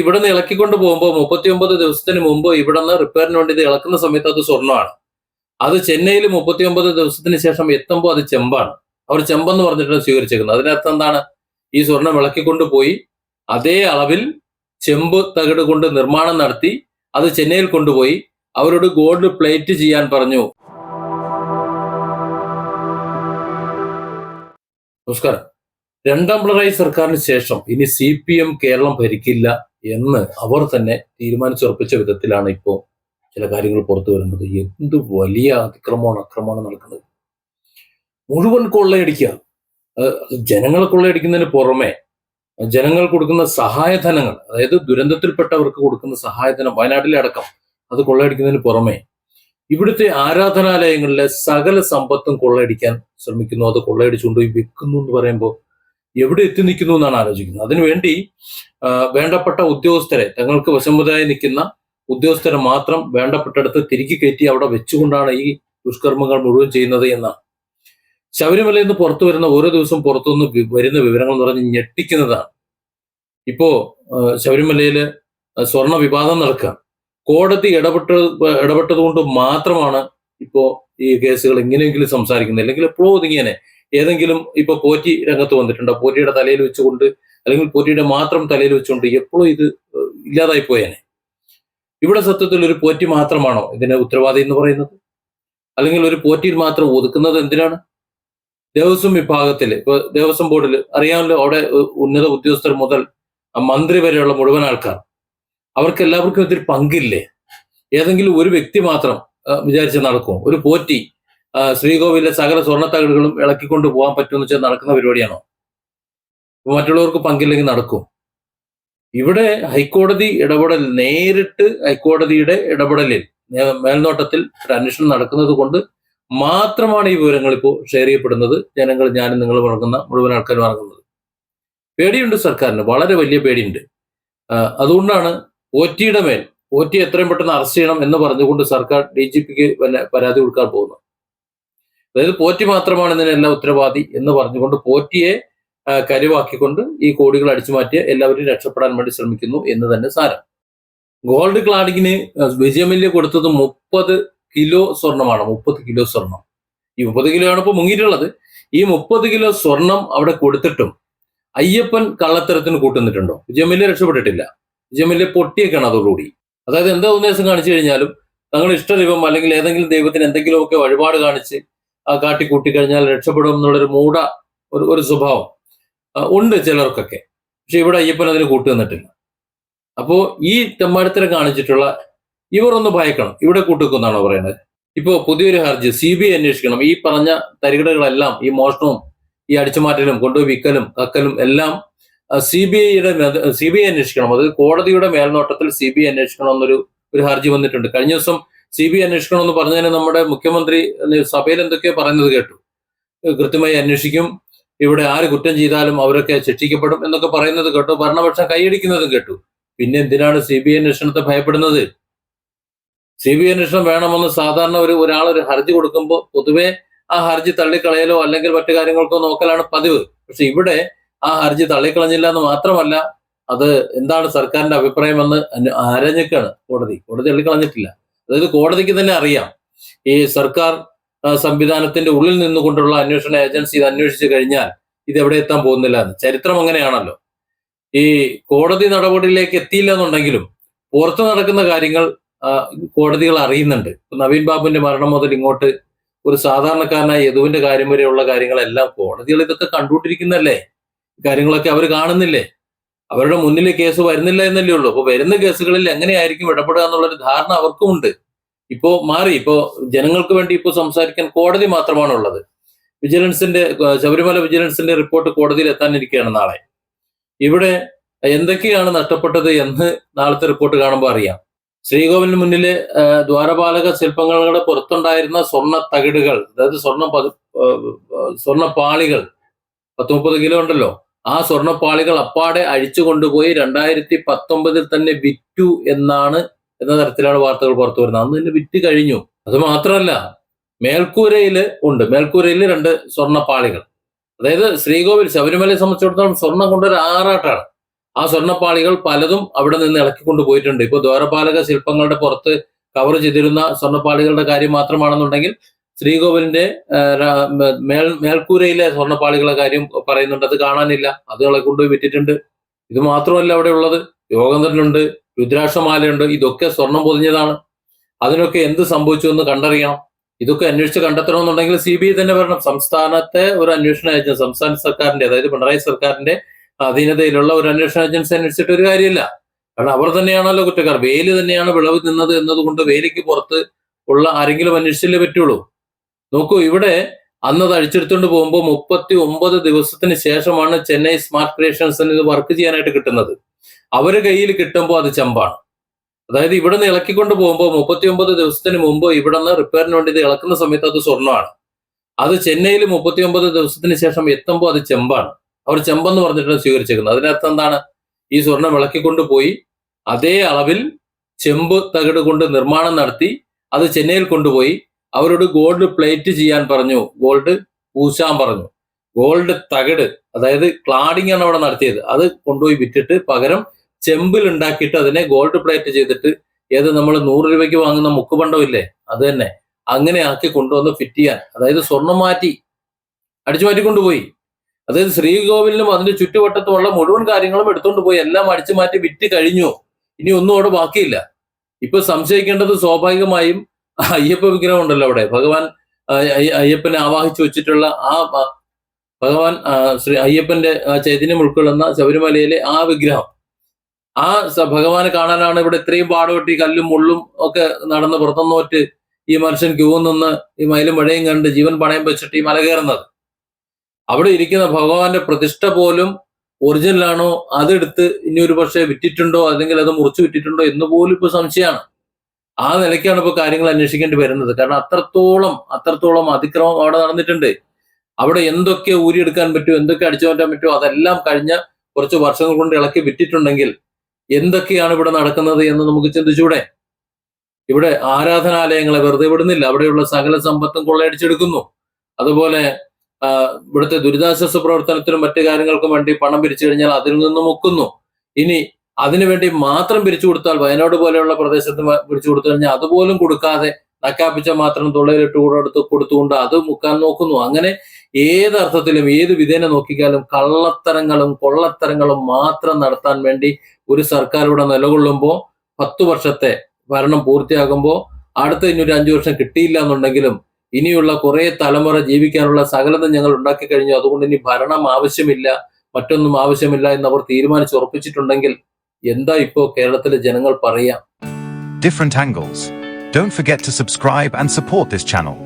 ഇവിടെ നിന്ന് ഇളക്കിക്കൊണ്ട് പോകുമ്പോൾ മുപ്പത്തി ഒമ്പത് ദിവസത്തിന് മുമ്പ് ഇവിടെ നിന്ന് റിപ്പയറിന് വേണ്ടി ഇത് ഇളക്കുന്ന സമയത്ത് അത് സ്വർണമാണ്. അത് ചെന്നൈയിൽ മുപ്പത്തി ഒമ്പത് ദിവസത്തിന് ശേഷം എത്തുമ്പോൾ അത് ചെമ്പാണ്. അവർ ചെമ്പെന്ന് പറഞ്ഞിട്ടാണ് സ്വീകരിച്ചേക്കുന്നത്. അതിനർത്ഥം എന്താണ്? ഈ സ്വർണം ഇളക്കിക്കൊണ്ട് പോയി അതേ അളവിൽ ചെമ്പ് തകിട് കൊണ്ട് നിർമ്മാണം നടത്തി അത് ചെന്നൈയിൽ കൊണ്ടുപോയി അവരോട് ഗോൾഡ് പ്ലേറ്റ് ചെയ്യാൻ പറഞ്ഞു. നമസ്കാരം. രണ്ടാം പിണറായി സർക്കാരിന് ശേഷം ഇനി സി പി എം കേരളം ഭരിക്കില്ല. എന്ന് അവർ തന്നെ തീരുമാനിച്ചുറപ്പിച്ച വിധത്തിലാണ് ഇപ്പോൾ ചില കാര്യങ്ങൾ പുറത്തു വരുന്നത്. എന്ത് വലിയ അതിക്രമമാണ് അക്രമമാണ് നടക്കുന്നത്. മുഴുവൻ കൊള്ളയടിക്കുക. ജനങ്ങളെ കൊള്ളയടിക്കുന്നതിന് പുറമെ ജനങ്ങൾ കൊടുക്കുന്ന സഹായധനങ്ങൾ അതായത് ദുരന്തത്തിൽപ്പെട്ടവർക്ക് കൊടുക്കുന്ന സഹായധനം വയനാട്ടിലെ അടക്കം അത് കൊള്ളയടിക്കുന്നതിന് പുറമെ ഇവിടുത്തെ ആരാധനാലയങ്ങളിലെ സകല സമ്പത്തും കൊള്ളയടിക്കാൻ ശ്രമിക്കുന്നു. അത് കൊള്ളയടിച്ചുകൊണ്ട് വിൽക്കുന്നു എന്ന് പറയുമ്പോൾ എവിടെ എത്തി നിൽക്കുന്നു എന്നാണ് ആലോചിക്കുന്നത്. അതിനുവേണ്ടി വേണ്ടപ്പെട്ട ഉദ്യോഗസ്ഥരെ തങ്ങൾക്ക് വശമുതലായി നിൽക്കുന്ന ഉദ്യോഗസ്ഥരെ മാത്രം വേണ്ടപ്പെട്ടടുത്ത് തിരികെ കയറ്റി അവിടെ വെച്ചുകൊണ്ടാണ് ഈ ദുഷ്കർമ്മങ്ങൾ മുഴുവൻ ചെയ്യുന്നത് എന്നാണ് ശബരിമലയിൽ നിന്ന് പുറത്തു വരുന്ന ഓരോ ദിവസവും പുറത്തുനിന്ന് വരുന്ന വിവരങ്ങൾ എന്ന് പറഞ്ഞ് ഞെട്ടിക്കുന്നതാണ്. ഇപ്പോ ശബരിമലയിൽ സ്വർണ വിവാദം നടക്കുക. കോടതി ഇടപെട്ട ഇടപെട്ടത് കൊണ്ട് മാത്രമാണ് ഇപ്പോ ഈ കേസുകൾ എങ്ങനെയെങ്കിലും സംസാരിക്കുന്നത്. അല്ലെങ്കിൽ എപ്പോഴും ഇതിങ്ങനെ ഏതെങ്കിലും ഇപ്പൊ പോറ്റി രംഗത്ത് വന്നിട്ടുണ്ടോ? പോറ്റിയുടെ തലയിൽ വെച്ചുകൊണ്ട് അല്ലെങ്കിൽ പോറ്റിയുടെ മാത്രം തലയിൽ വെച്ചുകൊണ്ട് എപ്പോഴും ഇത് ഇല്ലാതായി പോയേനെ. ഇവിടെ സത്യത്തിൽ ഒരു പോറ്റി മാത്രമാണോ ഇതിന് ഉത്തരവാദി എന്ന് പറയുന്നത്? അല്ലെങ്കിൽ ഒരു പോറ്റിയിൽ മാത്രം ഒതുക്കുന്നത് എന്തിനാണ്? ദേവസ്വം വിഭാഗത്തിൽ ഇപ്പൊ ദേവസ്വം ബോർഡിൽ അറിയാമല്ലോ അവിടെ ഉന്നത ഉദ്യോഗസ്ഥർ മുതൽ മന്ത്രി വരെയുള്ള മുഴുവൻ ആൾക്കാർ. അവർക്ക് എല്ലാവർക്കും ഇതിൽ പങ്കില്ലേ? ഏതെങ്കിലും ഒരു വ്യക്തി മാത്രം വിചാരിച്ച് നടക്കും ഒരു പോറ്റി ശ്രീകോവിലെ സകല സ്വർണത്തകടുകളും ഇളക്കിക്കൊണ്ട് പോകാൻ പറ്റുമെന്ന് വെച്ചാൽ നടക്കുന്ന പരിപാടിയാണോ? മറ്റുള്ളവർക്ക് പങ്കില്ലെങ്കിൽ നടക്കും. ഇവിടെ ഹൈക്കോടതി ഇടപെടൽ നേരിട്ട് ഹൈക്കോടതിയുടെ ഇടപെടലിൽ മേൽനോട്ടത്തിൽ ഒരു അന്വേഷണം നടക്കുന്നത് കൊണ്ട് മാത്രമാണ് ഈ വിവരങ്ങൾ ഇപ്പോൾ ഷെയർ ചെയ്യപ്പെടുന്നത്. ജനങ്ങൾ ഞാനും നിങ്ങൾ മറക്കുന്ന മുഴുവൻ ആൾക്കാരും മറക്കുന്നത് പേടിയുണ്ട് സർക്കാരിന്. വളരെ വലിയ പേടിയുണ്ട്. അതുകൊണ്ടാണ് ഒ ടിയുടെ മേൽ ഒ ടി എത്രയും പെട്ടെന്ന് അറസ്റ്റ് ചെയ്യണം എന്ന് പറഞ്ഞുകൊണ്ട് സർക്കാർ ഡി ജി പിക്ക് പരാതി കൊടുക്കാൻ പോകുന്നത്. അതായത് പോറ്റി മാത്രമാണ് ഇതിനെല്ലാം ഉത്തരവാദി എന്ന് പറഞ്ഞുകൊണ്ട് പോറ്റിയെ കരുവാക്കിക്കൊണ്ട് ഈ കോടികൾ അടിച്ചു മാറ്റിയ എല്ലാവരും രക്ഷപ്പെടാൻ വേണ്ടി ശ്രമിക്കുന്നു എന്ന് തന്നെ സാരം. ഗോൾഡ് ക്ലാഡിങ്ങിന് വിജയമല്യ കൊടുത്തത് മുപ്പത് കിലോ സ്വർണമാണ് മുപ്പത് കിലോ സ്വർണം. ഈ മുപ്പത് കിലോ ആണ് ഇപ്പോൾ മുങ്ങിയിട്ടുള്ളത്. ഈ മുപ്പത് കിലോ സ്വർണം അവിടെ കൊടുത്തിട്ടും അയ്യപ്പൻ കള്ളത്തരത്തിന് കൂട്ടുന്നിട്ടുണ്ടോ? വിജയമല്യ രക്ഷപ്പെട്ടിട്ടില്ല. വിജയമല്യ പൊട്ടിയൊക്കെയാണ് അതോടുകൂടി. അതായത് എന്താ ഉദ്ദേശം കാണിച്ചു കഴിഞ്ഞാലും തങ്ങളുടെ ഇഷ്ടദൈവം അല്ലെങ്കിൽ ഏതെങ്കിലും ദൈവത്തിന് എന്തെങ്കിലുമൊക്കെ വഴിപാട് കാണിച്ച് കാട്ടിക്കൂട്ടി കഴിഞ്ഞാൽ രക്ഷപ്പെടും എന്നുള്ളൊരു മൂട ഒരു ഒരു സ്വഭാവം. ഉണ്ട് ചിലർക്കൊക്കെ. പക്ഷെ ഇവിടെ അയ്യപ്പൻ അതിന് കൂട്ടു അപ്പോൾ അപ്പോ ഈ തെമ്മാടിത്തരം കാണിച്ചിട്ടുള്ള ഇവർ ഒന്ന് ഭയക്കണം. ഇവിടെ കൂട്ടുക്കുന്നാണോ പറയുന്നത് ഇപ്പോ പുതിയൊരു ഹർജി സി ബി ഐ അന്വേഷിക്കണം. ഈ പറഞ്ഞ തരികിടകളെല്ലാം ഈ മോഷണവും ഈ അടിച്ചുമാറ്റലും കൊണ്ടുപോയി വിൽക്കലും കക്കലും എല്ലാം സി ബി ഐയുടെ സി ബി ഐ അന്വേഷിക്കണം. അത് കോടതിയുടെ മേൽനോട്ടത്തിൽ സി ബി ഐ അന്വേഷിക്കണം എന്നൊരു ഒരു ഹർജി വന്നിട്ടുണ്ട്. കഴിഞ്ഞ ദിവസം സി ബി അന്വേഷിക്കണം എന്ന് പറഞ്ഞതിന് നമ്മുടെ മുഖ്യമന്ത്രി സഭയിൽ എന്തൊക്കെയോ പറയുന്നത് കേട്ടു. കൃത്യമായി അന്വേഷിക്കും. ഇവിടെ ആര് കുറ്റം ചെയ്താലും അവരൊക്കെ ശിക്ഷിക്കപ്പെടും എന്നൊക്കെ പറയുന്നത് കേട്ടു. ഭരണപക്ഷം കൈയടിക്കുന്നതും കേട്ടു. പിന്നെ എന്തിനാണ് സി ബി അന്വേഷണത്തെ ഭയപ്പെടുന്നത്? സി ബി അന്വേഷണം വേണമെന്ന് സാധാരണ ഒരു ഒരാൾ ഒരു ഹർജി കൊടുക്കുമ്പോൾ പൊതുവെ ആ ഹർജി തള്ളിക്കളയലോ അല്ലെങ്കിൽ മറ്റു കാര്യങ്ങൾക്കോ നോക്കലാണ് പതിവ്. പക്ഷെ ഇവിടെ ആ ഹർജി തള്ളിക്കളഞ്ഞില്ല എന്ന് മാത്രമല്ല അത് എന്താണ് സർക്കാരിന്റെ അഭിപ്രായമെന്ന് ആരാഞ്ഞിക്കാണ് കോടതി. കോടതി തള്ളിക്കളഞ്ഞിട്ടില്ല. അതായത് കോടതിക്ക് തന്നെ അറിയാം. ഈ സർക്കാർ സംവിധാനത്തിന്റെ ഉള്ളിൽ നിന്നുകൊണ്ടുള്ള അന്വേഷണ ഏജൻസി ഇത് അന്വേഷിച്ചു കഴിഞ്ഞാൽ ഇത് എവിടെ എത്താൻ പോകുന്നില്ല എന്ന്. ചരിത്രം അങ്ങനെയാണല്ലോ. ഈ കോടതി നടപടിയിലേക്ക് എത്തിയില്ല എന്നുണ്ടെങ്കിലും പുറത്ത് നടക്കുന്ന കാര്യങ്ങൾ കോടതികൾ അറിയുന്നുണ്ട്. നവീൻ ബാബുവിന്റെ മരണം മുതൽ ഇങ്ങോട്ട് ഒരു സാധാരണക്കാരനായ യദുവിന്റെ കാര്യം വരെയുള്ള കാര്യങ്ങളെല്ലാം കോടതികൾ ഇതൊക്കെ കണ്ടുകൊണ്ടിരിക്കുന്നല്ലേ കാര്യങ്ങളൊക്കെ അവർ കാണുന്നില്ലേ? അവരുടെ മുന്നിൽ കേസ് വരുന്നില്ല എന്നല്ലേ ഉള്ളൂ. അപ്പൊ വരുന്ന കേസുകളിൽ എങ്ങനെയായിരിക്കും ഇടപെടുക എന്നുള്ളൊരു ധാരണ അവർക്കുമുണ്ട്. ഇപ്പോ മാറി. ഇപ്പോ ജനങ്ങൾക്ക് വേണ്ടി ഇപ്പോൾ സംസാരിക്കാൻ കോടതി മാത്രമാണ് ഉള്ളത് വിജിലൻസിന്റെ ശബരിമല വിജിലൻസിന്റെ റിപ്പോർട്ട് കോടതിയിൽ എത്താനിരിക്കുകയാണ് നാളെ. ഇവിടെ എന്തൊക്കെയാണ് നഷ്ടപ്പെട്ടത് എന്ന് നാളത്തെ റിപ്പോർട്ട് കാണുമ്പോൾ അറിയാം. ശ്രീകോവിലിന് മുന്നിലെ ദ്വാരപാലക ശില്പങ്ങളുടെ പുറത്തുണ്ടായിരുന്ന സ്വർണ തകിടുകൾ അതായത് സ്വർണ സ്വർണ പാളികൾ പത്ത് മുപ്പത് കിലോ ഉണ്ടല്ലോ. ആ സ്വർണപ്പാളികൾ അപ്പാടെ അഴിച്ചു കൊണ്ടുപോയി രണ്ടായിരത്തി പത്തൊമ്പതിൽ തന്നെ വിറ്റു എന്നാണ് എന്ന തരത്തിലാണ് വാർത്തകൾ പുറത്തു വരുന്നത്. അന്ന് തന്നെ വിറ്റ് കഴിഞ്ഞു. അത് മാത്രമല്ല മേൽക്കൂരയിൽ ഉണ്ട്. മേൽക്കൂരയിൽ രണ്ട് സ്വർണപ്പാളികൾ അതായത് ശ്രീകോവിൽ ശബരിമലയെ സംബന്ധിച്ചിടത്തോളം സ്വർണം കൊണ്ടൊരു ആറാട്ടാണ്. ആ സ്വർണപ്പാളികൾ പലതും അവിടെ നിന്ന് ഇളക്കിക്കൊണ്ട് കൊണ്ടുപോയിട്ടുണ്ട്. ഇപ്പൊ ദ്വാരപാലക ശില്പങ്ങളുടെ പുറത്ത് കവർ ചെയ്തിരുന്ന സ്വർണപ്പാളികളുടെ കാര്യം മാത്രമാണെന്നുണ്ടെങ്കിൽ ശ്രീകോവിലിന്റെ മേൽ മേൽക്കൂരയിലെ സ്വർണപ്പാളികളെ കാര്യം പറയുന്നുണ്ട്. അത് കാണാനില്ല. അതുകളെ കൊണ്ടുപോയി വിറ്റിട്ടുണ്ട്. ഇത് മാത്രമല്ല അവിടെ ഉള്ളത് യോഗന്ധനുണ്ട് രുദ്രാക്ഷമാലയുണ്ട്. ഇതൊക്കെ സ്വർണം പൊതിഞ്ഞതാണ്. അതിനൊക്കെ എന്ത് സംഭവിച്ചു എന്ന് കണ്ടറിയണം. ഇതൊക്കെ അന്വേഷിച്ച് കണ്ടെത്തണമെന്നുണ്ടെങ്കിൽ സി ബി ഐ തന്നെ വരണം. സംസ്ഥാനത്തെ ഒരു അന്വേഷണ ഏജൻസി സംസ്ഥാന സർക്കാരിന്റെ അതായത് പിണറായി സർക്കാരിന്റെ അധീനതയിലുള്ള ഒരു അന്വേഷണ ഏജൻസി അന്വേഷിച്ചിട്ട് ഒരു കാര്യമില്ല. കാരണം അവർ തന്നെയാണല്ലോ കുറ്റക്കാർ. വേലി തന്നെയാണ് വിളവ് നിന്നത് എന്നതുകൊണ്ട് വേലിക്ക് പുറത്ത് ഉള്ള ആരെങ്കിലും അന്വേഷിച്ചില്ലേ പറ്റുള്ളൂ. നോക്കൂ ഇവിടെ അന്ന് അത് അഴിച്ചെടുത്തുകൊണ്ട് പോകുമ്പോൾ മുപ്പത്തി ഒമ്പത് ദിവസത്തിന് ശേഷമാണ് ചെന്നൈ സ്മാർട്ട് ക്രിയേഷൻസിന് ഇത് വർക്ക് ചെയ്യാനായിട്ട് കിട്ടുന്നത്. അവരെ കയ്യിൽ കിട്ടുമ്പോൾ അത് ചെമ്പാണ്. അതായത് ഇവിടെ നിന്ന് ഇളക്കിക്കൊണ്ട് പോകുമ്പോൾ മുപ്പത്തി ഒമ്പത് ദിവസത്തിന് മുമ്പ് ഇവിടെ നിന്ന് റിപ്പയറിന് വേണ്ടി ഇത് ഇളക്കുന്ന സമയത്ത് അത് സ്വർണമാണ്. അത് ചെന്നൈയിൽ മുപ്പത്തി ഒമ്പത് ദിവസത്തിന് ശേഷം എത്തുമ്പോൾ അത് ചെമ്പാണ്. അവർ ചെമ്പെന്ന് പറഞ്ഞിട്ടാണ് സ്വീകരിച്ചേക്കുന്നത്. അതിനർത്ഥം എന്താണ്? ഈ സ്വർണം ഇളക്കിക്കൊണ്ട് പോയി അതേ അളവിൽ ചെമ്പ് തകിട് കൊണ്ട് നിർമ്മാണം നടത്തി അത് ചെന്നൈയിൽ കൊണ്ടുപോയി അവരോട് ഗോൾഡ് പ്ലേറ്റ് ചെയ്യാൻ പറഞ്ഞു. ഗോൾഡ് പൂശാൻ പറഞ്ഞു. ഗോൾഡ് തകട് അതായത് ക്ലാഡിംഗ് ആണ് അവിടെ നടത്തിയത്. അത് കൊണ്ടുപോയി വിറ്റിട്ട് പകരം ചെമ്പിൽ ഉണ്ടാക്കിയിട്ട് അതിനെ ഗോൾഡ് പ്ലേറ്റ് ചെയ്തിട്ട് ഏത് നമ്മൾ നൂറ് രൂപയ്ക്ക് വാങ്ങുന്ന മുക്കുപണ്ടം ഇല്ലേ? അത് തന്നെ. അങ്ങനെ ആക്കി കൊണ്ടുവന്ന് ഫിറ്റ് ചെയ്യാൻ. അതായത് സ്വർണം മാറ്റി അടിച്ചു മാറ്റി കൊണ്ടുപോയി. അതായത് ശ്രീകോവിലിനും അതിന്റെ ചുറ്റുവട്ടത്തുമുള്ള മുഴുവൻ കാര്യങ്ങളും എടുത്തുകൊണ്ട് പോയി. എല്ലാം അടിച്ചു മാറ്റി വിറ്റ് കഴിഞ്ഞു. ഇനി ഒന്നും അവിടെ ബാക്കിയില്ല. ഇപ്പൊ സംശയിക്കേണ്ടത് സ്വാഭാവികമായും അയ്യപ്പ വിഗ്രഹം ഉണ്ടല്ലോ അവിടെ. ഭഗവാൻ അയ്യപ്പനെ ആവാഹിച്ചു വെച്ചിട്ടുള്ള ആ ഭഗവാൻ ശ്രീ അയ്യപ്പന്റെ ചൈതന്യം ഉൾക്കൊള്ളുന്ന ശബരിമലയിലെ ആ വിഗ്രഹം. ആ ഭഗവാനെ കാണാനാണ് ഇവിടെ ഇത്രയും പാടുപെട്ടി കല്ലും മുള്ളും ഒക്കെ നടന്ന് പുറത്തുനിന്നോറ്റ് ഈ മനുഷ്യൻ ക്യൂ നിന്ന് ഈ മയിലും മഴയും കണ്ട് ജീവൻ പണയം വെച്ചിട്ട് ഈ മല കയറുന്നത്. അവിടെ ഇരിക്കുന്ന ഭഗവാന്റെ പ്രതിഷ്ഠ പോലും ഒറിജിനലാണോ അതെടുത്ത് ഇനി ഒരു പക്ഷേ വിറ്റിട്ടുണ്ടോ? അല്ലെങ്കിൽ അത് മുറിച്ചു വിറ്റിട്ടുണ്ടോ എന്ന് പോലും ഇപ്പൊ സംശയമാണ്. ആ നിലയ്ക്കാണ് ഇപ്പൊ കാര്യങ്ങൾ അന്വേഷിക്കേണ്ടി വരുന്നത്. കാരണം അത്രത്തോളം അത്രത്തോളം അതിക്രമം അവിടെ നടന്നിട്ടുണ്ട്. അവിടെ എന്തൊക്കെ ഊരിയെടുക്കാൻ പറ്റുമോ എന്തൊക്കെ അടിച്ചു മാറ്റാൻ പറ്റുമോ അതെല്ലാം കഴിഞ്ഞ കുറച്ച് വർഷങ്ങൾ കൊണ്ട് ഇളക്കി വിറ്റിട്ടുണ്ടെങ്കിൽ എന്തൊക്കെയാണ് ഇവിടെ നടക്കുന്നത് എന്ന് നമുക്ക് ചിന്തിച്ചൂടെ ഇവിടെ ആരാധനാലയങ്ങളെ വെറുതെ വിടുന്നില്ല. അവിടെയുള്ള സകല സമ്പത്തും കൊള്ളയടിച്ചെടുക്കുന്നു. അതുപോലെ ഇവിടുത്തെ ദുരിതാശ്വാസ പ്രവർത്തനത്തിനും മറ്റു കാര്യങ്ങൾക്കും വേണ്ടി പണം പിരിച്ചു കഴിഞ്ഞാൽ അതിൽ നിന്നും മുക്കുന്നു ഇനി അതിനുവേണ്ടി മാത്രം പിരിച്ചു കൊടുത്താൽ വയനാട് പോലെയുള്ള പ്രദേശത്ത് പിരിച്ചു കൊടുത്തു കഴിഞ്ഞാൽ അതുപോലും കൊടുക്കാതെ നക്കാപ്പിച്ച മാത്രം തൊള്ളയിലിട്ട് കൊടുത്ത് കൊടുത്തുകൊണ്ട് അത് മുക്കാൻ നോക്കുന്നു. അങ്ങനെ ഏത് അർത്ഥത്തിലും ഏത് വിധേന നോക്കിക്കാലും കള്ളത്തരങ്ങളും കൊള്ളത്തരങ്ങളും മാത്രം നടത്താൻ വേണ്ടി ഒരു സർക്കാർ ഇവിടെ നിലകൊള്ളുമ്പോൾ പത്തു വർഷത്തെ ഭരണം പൂർത്തിയാകുമ്പോൾ അടുത്ത ഇനി ഒരു അഞ്ചു വർഷം കിട്ടിയില്ല എന്നുണ്ടെങ്കിലും ഇനിയുള്ള കുറെ തലമുറ ജീവിക്കാനുള്ള സകലതും ഞങ്ങൾ ഉണ്ടാക്കി കഴിഞ്ഞു. അതുകൊണ്ട് ഇനി ഭരണം ആവശ്യമില്ല മറ്റൊന്നും ആവശ്യമില്ല എന്ന് അവർ തീരുമാനിച്ച് ഉറപ്പിച്ചിട്ടുണ്ടെങ്കിൽ എന്താ ഇപ്പോ കേരളത്തിലെ ജനങ്ങൾ പറയാ? Different angles don't forget to subscribe and support this channel